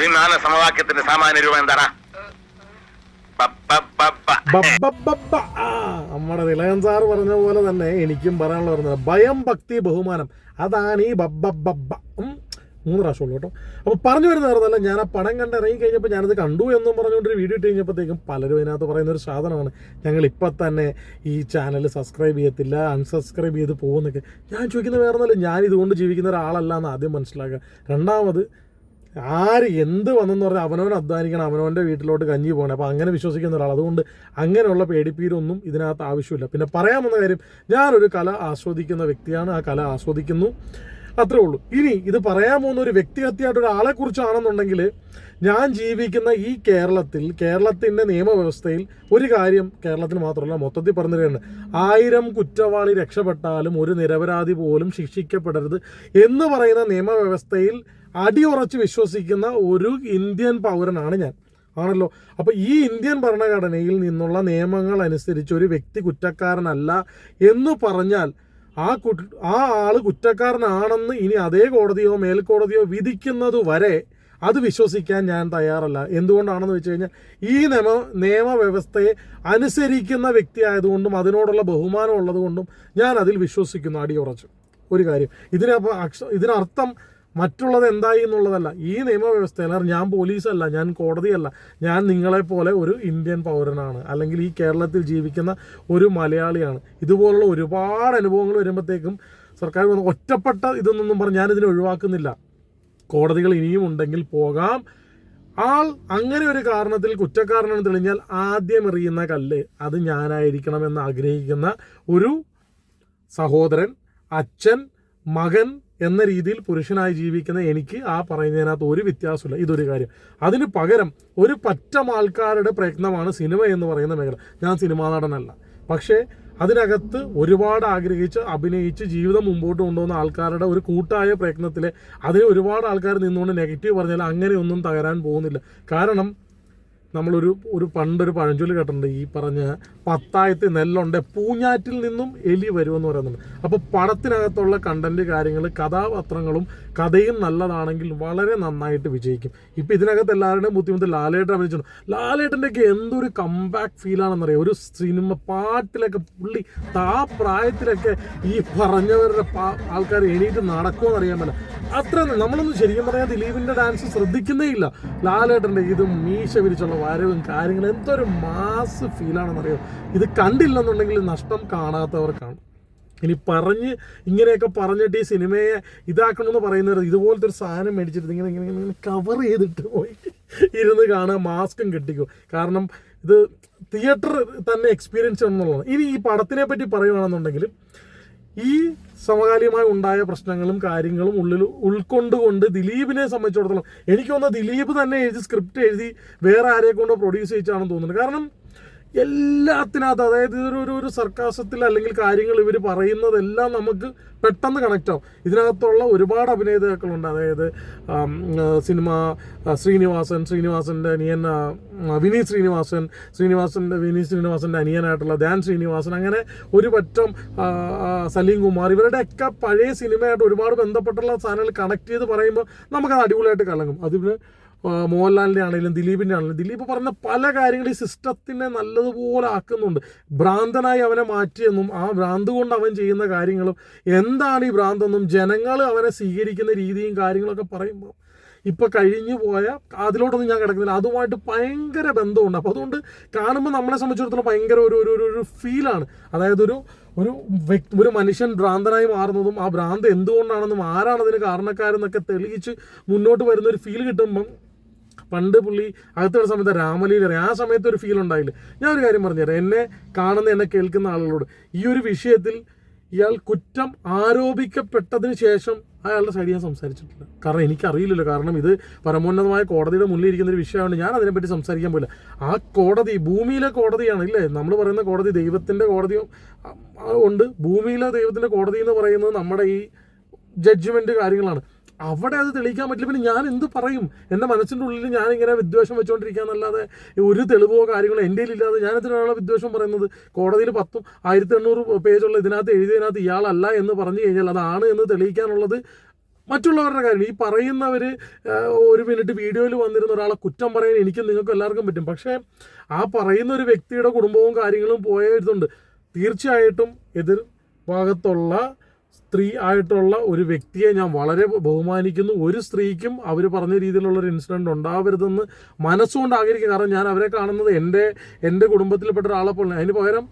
ദ്വിമാന സമവാക്യത്തിന്റെ സാമാന്യ രൂപം എന്താണ് നമ്മുടെ നിലയൻ സാറ് പറഞ്ഞ പോലെ തന്നെ എനിക്കും പറയാനുള്ള പറഞ്ഞത്. ഭയം ഭക്തി ബഹുമാനം. അതാണ് ഈ ബബ്ബ. മൂന്ന് ഉള്ളു കേട്ടോ. അപ്പോൾ പറഞ്ഞു വരുന്ന പറഞ്ഞല്ല ഞാൻ ആ പടം കണ്ട് ഇറങ്ങി കഴിഞ്ഞപ്പോൾ ഞാനത് കണ്ടു എന്നും പറഞ്ഞുകൊണ്ടൊരു വീഡിയോ ഇട്ട് കഴിഞ്ഞപ്പോഴത്തേക്കും പലരും അതിനകത്ത് പറയുന്ന ഒരു സാധനമാണ്. ഞങ്ങൾ ഇപ്പം തന്നെ ഈ ചാനൽ സബ്സ്ക്രൈബ് ചെയ്യത്തില്ല അൺസബ്സ്ക്രൈബ് ചെയ്ത് പോകുന്നൊക്കെ. ഞാൻ ചോദിക്കുന്ന വേറെ ഒന്നല്ല ഞാൻ ഇതുകൊണ്ട് ജീവിക്കുന്ന ഒരാളല്ല എന്ന് ആദ്യം മനസ്സിലാക്കുക. രണ്ടാമത് ആര് എന്ത് വന്നെന്ന് പറഞ്ഞാൽ അവനവൻ അധ്വാനിക്കണം അവനവന്റെ വീട്ടിലോട്ട് കഞ്ഞി പോകണം. അപ്പോൾ അങ്ങനെ വിശ്വസിക്കുന്ന ഒരാൾ അതുകൊണ്ട് അങ്ങനെയുള്ള പേടിപ്പീരൊന്നും ഇതിനകത്ത് ആവശ്യമില്ല. പിന്നെ പറയാമെന്ന കാര്യം ഞാനൊരു കല ആസ്വദിക്കുന്ന വ്യക്തിയാണ്. ആ കല ആസ്വദിക്കുന്നു. അത്രേ ഉള്ളൂ. ഇനി ഇത് പറയാൻ പോകുന്ന ഒരു വ്യക്തിഹത്യയായിട്ട് ഒരാളെ കുറിച്ചാണെന്നുണ്ടെങ്കിൽ ഞാൻ ജീവിക്കുന്ന ഈ കേരളത്തിൽ കേരളത്തിന്റെ നിയമവ്യവസ്ഥയിൽ ഒരു കാര്യം കേരളത്തിന് മാത്രമല്ല മൊത്തത്തിൽ പറഞ്ഞു തരികയാണ്. ആയിരം കുറ്റവാളി രക്ഷപ്പെട്ടാലും ഒരു നിരപരാധി പോലും ശിക്ഷിക്കപ്പെടരുത് എന്ന് പറയുന്ന നിയമവ്യവസ്ഥയിൽ അടിയുറച്ച് വിശ്വസിക്കുന്ന ഒരു ഇന്ത്യൻ പൗരനാണ് ഞാൻ. ആണല്ലോ? അപ്പോൾ ഈ ഇന്ത്യൻ ഭരണഘടനയിൽ നിന്നുള്ള നിയമങ്ങൾ അനുസരിച്ച് ഒരു വ്യക്തി കുറ്റക്കാരനല്ല എന്ന് പറഞ്ഞാൽ ആ കു ആ ആൾ കുറ്റക്കാരനാണെന്ന് ഇനി അതേ കോടതിയോ മേൽക്കോടതിയോ വിധിക്കുന്നത് വരെ അത് വിശ്വസിക്കാൻ ഞാൻ തയ്യാറല്ല. എന്തുകൊണ്ടാണെന്ന് വെച്ച് കഴിഞ്ഞാൽ ഈ നിയമ നിയമവ്യവസ്ഥയെ അനുസരിക്കുന്ന വ്യക്തി ആയതുകൊണ്ടും അതിനോടുള്ള ബഹുമാനം ഉള്ളതുകൊണ്ടും ഞാൻ അതിൽ വിശ്വസിക്കുന്നു അടിയുറച്ചു. ഒരു കാര്യം ഇതിനപ്പോൾ അക്ഷ ഇതിനർത്ഥം മറ്റുള്ളത് എന്തായി എന്നുള്ളതല്ല. ഈ നിയമവ്യവസ്ഥയിൽ ഞാൻ പോലീസല്ല ഞാൻ കോടതിയല്ല. ഞാൻ നിങ്ങളെപ്പോലെ ഒരു ഇന്ത്യൻ പൗരനാണ്. അല്ലെങ്കിൽ ഈ കേരളത്തിൽ ജീവിക്കുന്ന ഒരു മലയാളിയാണ്. ഇതുപോലുള്ള ഒരുപാട് അനുഭവങ്ങൾ വരുമ്പോഴത്തേക്കും സർക്കാർ വന്ന് ഒറ്റപ്പെട്ട ഇതൊന്നും പറഞ്ഞ് ഞാനിതിനെ ഒഴിവാക്കുന്നില്ല. കോടതികൾ ഇനിയും ഉണ്ടെങ്കിൽ പോകാം. ആൾ അങ്ങനെ ഒരു കാരണത്തിൽ കുറ്റക്കാരനെന്ന് തെളിഞ്ഞാൽ ആദ്യം എറിയുന്ന കല്ല് അത് ഞാനായിരിക്കണമെന്ന് ആഗ്രഹിക്കുന്ന ഒരു സഹോദരൻ അച്ഛൻ മകൻ എന്ന രീതിയിൽ പുരുഷനായി ജീവിക്കുന്ന എനിക്ക് ആ പറയുന്നതിനകത്ത് ഒരു വ്യത്യാസമില്ല. ഇതൊരു കാര്യം. അതിന് പകരം ഒരു പറ്റം ആൾക്കാരുടെ പ്രയത്നമാണ് സിനിമ എന്ന് പറയുന്ന മേഖല. ഞാൻ സിനിമാ നടനല്ല. പക്ഷേ അതിനകത്ത് ഒരുപാട് ആഗ്രഹിച്ച് അഭിനയിച്ച് ജീവിതം മുമ്പോട്ട് കൊണ്ടുപോകുന്ന ആൾക്കാരുടെ ഒരു കൂട്ടായ പ്രയത്നത്തിൽ അതിന് ഒരുപാട് ആൾക്കാർ നിന്നുകൊണ്ട് നെഗറ്റീവ് പറഞ്ഞാൽ അങ്ങനെയൊന്നും തകരാൻ പോകുന്നില്ല. കാരണം നമ്മളൊരു ഒരു പണ്ടൊരു പഴഞ്ചൊല്ലി കേട്ടിട്ടുണ്ട്. ഈ പറഞ്ഞ പത്തായത്തെ നെല്ലുണ്ട് പൂഞ്ഞാറ്റിൽ നിന്നും എലി വരുമെന്ന് പറയുന്നുണ്ട്. അപ്പോൾ പടത്തിനകത്തുള്ള കണ്ടന്റ് കാര്യങ്ങൾ കഥാപാത്രങ്ങളും കഥയും നല്ലതാണെങ്കിൽ വളരെ നന്നായിട്ട് വിജയിക്കും. ഇപ്പം ഇതിനകത്ത് എല്ലാവരുടെയും ബുദ്ധിമുട്ട് ലാലേട്ടൻ അഭിനയിച്ചിട്ടുണ്ട് ലാലേട്ടന്റെയൊക്കെ എന്തൊരു കംബാക്ക് ഫീലാണെന്നറിയാം ഒരു സിനിമ പാട്ടിലൊക്കെ പുള്ളി ആ പ്രായത്തിലൊക്കെ ഈ പറഞ്ഞവരുടെ ആൾക്കാർ എണീറ്റ് നടക്കുമെന്ന് അറിയാൻ പറ്റില്ല. അത്ര നമ്മളൊന്നും ശരിക്കും പറയാൻ ദിലീപിന്റെ ഡാൻസ് ശ്രദ്ധിക്കുന്നേ ഇല്ല. ലാലേട്ടന്റെ ഇതും മീശ വിരിച്ചുള്ള വരവും കാര്യങ്ങളും എന്തൊരു മാസ് ഫീലാണെന്നറിയോ ഇത് കണ്ടില്ലെന്നുണ്ടെങ്കിൽ നഷ്ടം കാണാത്തവർക്കാണ്. ഇനി പറഞ്ഞ് ഇങ്ങനെയൊക്കെ പറഞ്ഞിട്ട് ഈ സിനിമയെ ഇതാക്കണമെന്ന് പറയുന്നത് ഇതുപോലത്തെ ഒരു സാധനം മേടിച്ചിട്ട് ഇങ്ങനെ ഇങ്ങനെ ഇങ്ങനെ കവർ ചെയ്തിട്ട് പോയി. ഇരുന്ന് കാണുക മാസ്കും കെട്ടിക്കും. കാരണം ഇത് തിയേറ്റർ തന്നെ എക്സ്പീരിയൻസ് എന്നുള്ളതാണ് ഇനി ഈ പടത്തിനെ പറ്റി പറയുകയാണെന്നുണ്ടെങ്കിൽ ഈ സമകാലികമായി ഉണ്ടായ പ്രശ്നങ്ങളും കാര്യങ്ങളും ഉള്ളിൽ ഉൾക്കൊണ്ടുകൊണ്ട് ദിലീപിനെ സംബന്ധിച്ചിടത്തോളം എനിക്ക് തോന്നുന്നത് ദിലീപ് തന്നെ എഴുതി സ്ക്രിപ്റ്റ് എഴുതി വേറെ ആരെ കൊണ്ടോ പ്രൊഡ്യൂസ് ചെയ്യിച്ചാണെന്ന് തോന്നുന്നത് കാരണം എല്ലാത്തിനകത്ത് അതായത് ഇതൊരു ഒരു സർക്കാസത്തിൽ അല്ലെങ്കിൽ കാര്യങ്ങൾ ഇവർ പറയുന്നതെല്ലാം നമുക്ക് പെട്ടെന്ന് കണക്റ്റ് ആവും. ഇതിനകത്തുള്ള ഒരുപാട് അഭിനേതാക്കളുണ്ട്. അതായത് സിനിമ ശ്രീനിവാസൻ ശ്രീനിവാസന്റെ അനിയൻ വിനീത് ശ്രീനിവാസൻ ശ്രീനിവാസന്റെ വിനീത് ശ്രീനിവാസന്റെ അനിയനായിട്ടുള്ള ധ്യാൻ ശ്രീനിവാസൻ അങ്ങനെ ഒരു പറ്റം സലീം കുമാർ ഇവരുടെയൊക്കെ പഴയ സിനിമയായിട്ട് ഒരുപാട് ബന്ധപ്പെട്ടുള്ള സാധനങ്ങൾ കണക്ട് ചെയ്ത് പറയുമ്പോൾ നമുക്കത് അടിപൊളിയായിട്ട് കലങ്ങും. അതിന് മോഹൻലാലിന്റെ ആണെങ്കിലും ദിലീപിന്റെ ആണെങ്കിലും ദിലീപ് പറഞ്ഞ പല കാര്യങ്ങളും ഈ സിസ്റ്റത്തിനെ നല്ലതുപോലെ ആക്കുന്നുണ്ട്. ഭ്രാന്തനായി അവനെ മാറ്റിയെന്നും ആ ഭ്രാന്ത് കൊണ്ട് അവൻ ചെയ്യുന്ന കാര്യങ്ങളും എന്താണ് ഈ ഭ്രാന്തെന്നും ജനങ്ങൾ അവനെ സ്വീകരിക്കുന്ന രീതിയും കാര്യങ്ങളൊക്കെ പറയുമ്പോൾ ഇപ്പൊ കഴിഞ്ഞു പോയ അതിലോട്ടൊന്നും ഞാൻ കിടക്കുന്നില്ല. അതുമായിട്ട് ഭയങ്കര ബന്ധമുണ്ട്. അപ്പോൾ അതുകൊണ്ട് കാണുമ്പോൾ നമ്മളെ സംബന്ധിച്ചിടത്തോളം ഭയങ്കര ഒരു ഒരു ഒരു- ഫീലാണ് അതായത് ഒരു ഒരു വ്യക്തി ഒരു മനുഷ്യൻ ഭ്രാന്തനായി മാറുന്നതും ആ ഭ്രാന്ത് എന്തുകൊണ്ടാണെന്നും ആരാണതിന് കാരണക്കാരെന്നൊക്കെ തെളിയിച്ച് മുന്നോട്ട് വരുന്ന ഒരു ഫീൽ കിട്ടുമ്പം പണ്ട് പുള്ളി അകത്തുള്ള സമയത്ത് രാമലീല ആ സമയത്ത് ഒരു ഫീൽ ഉണ്ടായില്ല. ഞാൻ ഒരു കാര്യം പറഞ്ഞുതരാം. എന്നെ കാണുന്ന എന്നെ കേൾക്കുന്ന ആളുകളോട് ഈ ഒരു വിഷയത്തിൽ ഇയാൾ കുറ്റം ആരോപിക്കപ്പെട്ടതിന് ശേഷം അയാളുടെ സൈഡ് ഞാൻ സംസാരിച്ചിട്ടില്ല. കാരണം എനിക്കറിയില്ലല്ലോ. കാരണം ഇത് പരമോന്നതമായ കോടതിയുടെ മുന്നിൽ ഇരിക്കുന്ന ഒരു വിഷയമാണ് ഞാൻ അതിനെപ്പറ്റി സംസാരിക്കാൻ പോയില്ല. ആ കോടതി ഭൂമിയിലെ കോടതിയാണ് ഇല്ലേ? നമ്മൾ പറയുന്ന കോടതി ദൈവത്തിന്റെ കോടതിയും ഉണ്ട്. ഭൂമിയിലെ ദൈവത്തിന്റെ കോടതി എന്ന് പറയുന്നത് നമ്മുടെ ഈ ജഡ്ജ്മെന്റ് കാര്യങ്ങളാണ്. അവിടെ അത് തെളിയിക്കാൻ പറ്റില്ല. പിന്നെ ഞാൻ എന്ത് പറയും? എന്റെ മനസ്സിന്റെ ഉള്ളിൽ ഞാൻ ഇങ്ങനെ വിദ്വേഷം വെച്ചുകൊണ്ടിരിക്കുകയെന്നല്ലാതെ ഒരു തെളിവോ കാര്യങ്ങളോ എന്റെ ഇല്ലാതെ ഞാൻ ഇതിനാണ് വിദ്വേഷം പറയുന്നത്? കോടതിയിൽ പത്തും ആയിരത്തി എണ്ണൂറ് പേജുള്ള ഇതിനകത്ത് എഴുതിയതിനകത്ത് ഇയാളല്ല എന്ന് പറഞ്ഞു കഴിഞ്ഞാൽ അതാണ് എന്ന് തെളിയിക്കാനുള്ളത് മറ്റുള്ളവരുടെ കാര്യം. ഈ പറയുന്നവർ ഒരു മിനിറ്റ് വീഡിയോയിൽ വന്നിരുന്ന ഒരാളെ കുറ്റം പറയാൻ എനിക്കും നിങ്ങൾക്കും എല്ലാവർക്കും പറ്റും. പക്ഷേ ആ പറയുന്ന ഒരു വ്യക്തിയുടെ കുടുംബവും കാര്യങ്ങളും പോയ ഇതുണ്ട്. തീർച്ചയായിട്ടും എതിർ ഭാഗത്തുള്ള സ്ത്രീ ആയിട്ടുള്ള ഒരു വ്യക്തിയെ ഞാൻ വളരെ ബഹുമാനിക്കുന്നു. ഒരു സ്ത്രീക്കും അവർ പറഞ്ഞ രീതിയിലുള്ള ഒരു ഇൻസിഡന്റ് ഉണ്ടാവരുതെന്ന് മനസ്സുകൊണ്ട് ആഗ്രഹിക്കുക കാരണം ഞാൻ അവരെ കാണുന്നത് എന്റെ എന്റെ കുടുംബത്തിൽപ്പെട്ട ഒരാളെ പോലെ. അതിന് പകരം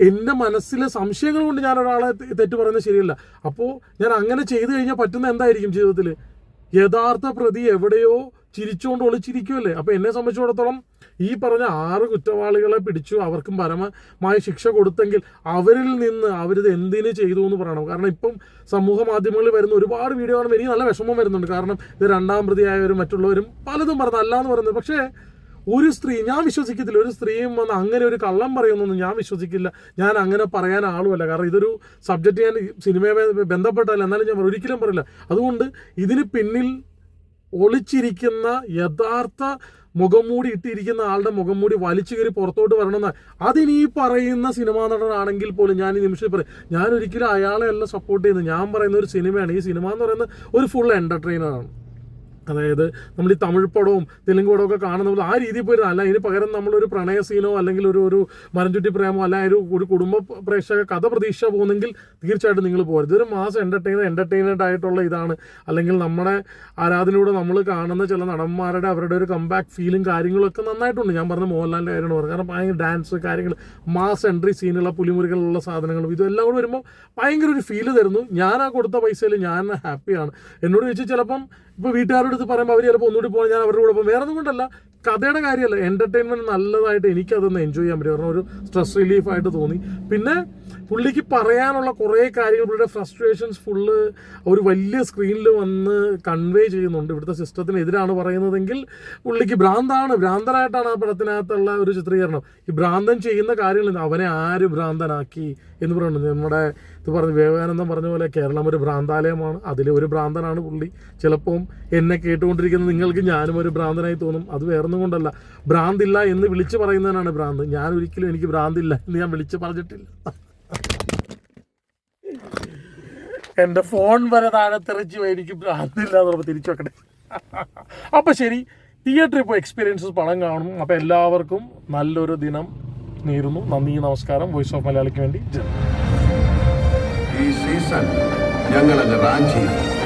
എന്റെ മനസ്സിലെ സംശയങ്ങൾ കൊണ്ട് ഞാൻ ഒരാളെ തെറ്റ് പറയുന്നത് ശരിയല്ല. അപ്പോൾ ഞാൻ അങ്ങനെ ചെയ്തു കഴിഞ്ഞാൽ പറ്റുന്ന എന്തായിരിക്കും ജീവിതത്തിൽ യഥാർത്ഥ പ്രതി എവിടെയോ ചിരിച്ചുകൊണ്ട് ഒളിച്ചിരിക്കുമല്ലേ അപ്പോൾ എന്നെ സംബന്ധിച്ചിടത്തോളം ഈ പറഞ്ഞ ആറ് കുറ്റവാളികളെ പിടിച്ചു അവർക്കും പരമമായ ശിക്ഷ കൊടുത്തെങ്കിൽ അവരിൽ നിന്ന് അവരിത് എന്തിന് ചെയ്തു എന്ന് പറയണം. കാരണം ഇപ്പം സമൂഹ മാധ്യമങ്ങളിൽ വരുന്ന ഒരുപാട് വീഡിയോ കാണുമ്പോൾ എനിക്ക് നല്ല വിഷമം വരുന്നുണ്ട്. കാരണം ഇത് രണ്ടാം പ്രതിയായവരും മറ്റുള്ളവരും പലതും പറഞ്ഞു. അല്ല എന്ന് പറയുന്നത് പക്ഷേ ഒരു സ്ത്രീ ഞാൻ വിശ്വസിക്കത്തില്ല. ഒരു സ്ത്രീയും വന്ന് അങ്ങനെ ഒരു കള്ളം പറയുന്നൊന്നും ഞാൻ വിശ്വസിക്കില്ല. ഞാൻ അങ്ങനെ പറയാൻ ആളുമല്ല. കാരണം ഇതൊരു സബ്ജക്റ്റ് ഞാൻ സിനിമയെ ബന്ധപ്പെട്ടല്ല എന്നാലും ഞാൻ ഒരിക്കലും പറയില്ല. അതുകൊണ്ട് ഇതിന് പിന്നിൽ ഒളിച്ചിരിക്കുന്ന യഥാർത്ഥ മുഖംമൂടി ഇട്ടിരിക്കുന്ന ആളുടെ മുഖംമൂടി വലിച്ചു കയറി പുറത്തോട്ട് വരണമെന്ന്. അതിന് ഈ പറയുന്ന സിനിമാ നടനാണെങ്കിൽ പോലും ഞാൻ ഈ നിമിഷം പറയും ഞാൻ ഒരിക്കലും അയാളെ അല്ല സപ്പോർട്ട് ചെയ്യുന്നത്. ഞാൻ പറയുന്ന ഒരു സിനിമയാണ്. ഈ സിനിമ എന്ന് പറയുന്നത് ഒരു ഫുൾ എന്റർടൈനറാണ് അതായത് നമ്മൾ ഈ തമിഴ് പടവും തെലുങ്ക് പടവും ഒക്കെ കാണുന്ന പോലെ ആ രീതിയിൽ പോയി അല്ല ഇതിന് പകരം നമ്മളൊരു പ്രണയ സീനോ അല്ലെങ്കിൽ ഒരു ഒരു മരംചുറ്റി പ്രേമോ അല്ല ഒരു ഒരു കുടുംബ പ്രേക്ഷക കഥ പ്രതീക്ഷ പോകുന്നെങ്കിൽ തീർച്ചയായിട്ടും നിങ്ങൾ പോകരുത് ഇതൊരു മാസ് എന്റർടൈനർ എന്റർടൈൻമെന്റ് ആയിട്ടുള്ള ഇതാണ്. അല്ലെങ്കിൽ നമ്മുടെ ആരാധനയിലൂടെ നമ്മൾ കാണുന്ന ചില നടന്മാരുടെ അവരുടെ ഒരു കംബാക്ക് ഫീലും കാര്യങ്ങളൊക്കെ നന്നായിട്ടുണ്ട്. ഞാൻ പറഞ്ഞ മോഹൻലാലിന്റെ കാര്യമാണ് പറഞ്ഞത്. കാരണം ഭയങ്കര ഡാൻസ് കാര്യങ്ങൾ മാസ് എൻട്രി സീനുള്ള പുലിമുറികളുള്ള സാധനങ്ങളും ഇതെല്ലാം കൂടെ വരുമ്പോൾ ഭയങ്കര ഒരു ഫീൽ തരുന്നു. ഞാൻ ആ കൊടുത്ത പൈസയിൽ ഞാൻ ഹാപ്പിയാണ് എന്നോട് ചോദിച്ചാൽ ചിലപ്പം ഇപ്പോൾ വീട്ടുകാരുടെ അടുത്ത് പറയുമ്പോൾ അവർ ചിലപ്പോൾ ഒന്നുകൂടി പോകണം ഞാൻ അവരുടെ കൂടെ പോകും. വേറെ ഒന്നും കൊണ്ടല്ല. കഥയുടെ കാര്യമല്ല. എന്റർടൈൻമെന്റ് നല്ലതായിട്ട് എനിക്കതൊന്ന് എൻജോയ് ചെയ്യാൻ പറ്റും. കാരണം ഒരു സ്ട്രെസ് റിലീഫായിട്ട് തോന്നി. പിന്നെ പുള്ളിക്ക് പറയാനുള്ള കുറേ കാര്യങ്ങൾ പുള്ളിയുടെ ഫ്രസ്ട്രേഷൻസ് ഫുള്ള് ഒരു വലിയ സ്ക്രീനിൽ വന്ന് കൺവേ ചെയ്യുന്നുണ്ട്. ഇവിടുത്തെ സിസ്റ്റത്തിനെതിരാണ് പറയുന്നതെങ്കിൽ പുള്ളിക്ക് ഭ്രാന്താണ്. ഭ്രാന്തനായിട്ടാണ് ആ പടത്തിനകത്തുള്ള ഒരു ചിത്രീകരണം. ഈ ഭ്രാന്തൻ ചെയ്യുന്ന കാര്യങ്ങൾ അവനെ ആര് ഭ്രാന്തനാക്കി എന്ന് പറയുന്നത്. നമ്മുടെ ഇത് പറഞ്ഞ വിവേകാനന്ദം പറഞ്ഞ പോലെ കേരളം ഒരു ഭ്രാന്താലയമാണ്. അതിലെ ഒരു ഭ്രാന്തനാണ് പുള്ളി. ചിലപ്പം എന്നെ കേട്ടുകൊണ്ടിരിക്കുന്ന നിങ്ങൾക്ക് ഞാനും ഒരു ഭ്രാന്തനായി തോന്നും. അത് വേറൊന്നും കൊണ്ടല്ല. ഭ്രാന്തില്ല എന്ന് വിളിച്ചു പറയുന്നതിനാണ് ഭ്രാന്ത്. ഞാൻ ഒരിക്കലും എനിക്ക് ഭ്രാന്തില്ല എന്ന് ഞാൻ വിളിച്ചു പറഞ്ഞിട്ടില്ല. എന്റെ ഫോൺ വരെ താഴെ തെറിച്ച് മേടിക്കും. അതില്ലാതെ തിരിച്ചു വെക്കട്ടെ. അപ്പം ശരി തിയേറ്ററിൽ പോയി എക്സ്പീരിയൻസസ് പടം കാണും. അപ്പോൾ എല്ലാവർക്കും നല്ലൊരു ദിനം നേരുന്നു. നന്ദി നമസ്കാരം. വോയിസ് ഓഫ് മലയാളിക്ക് വേണ്ടി. ഈ സീസൺ ഞങ്ങളത് റാഞ്ചിയിൽ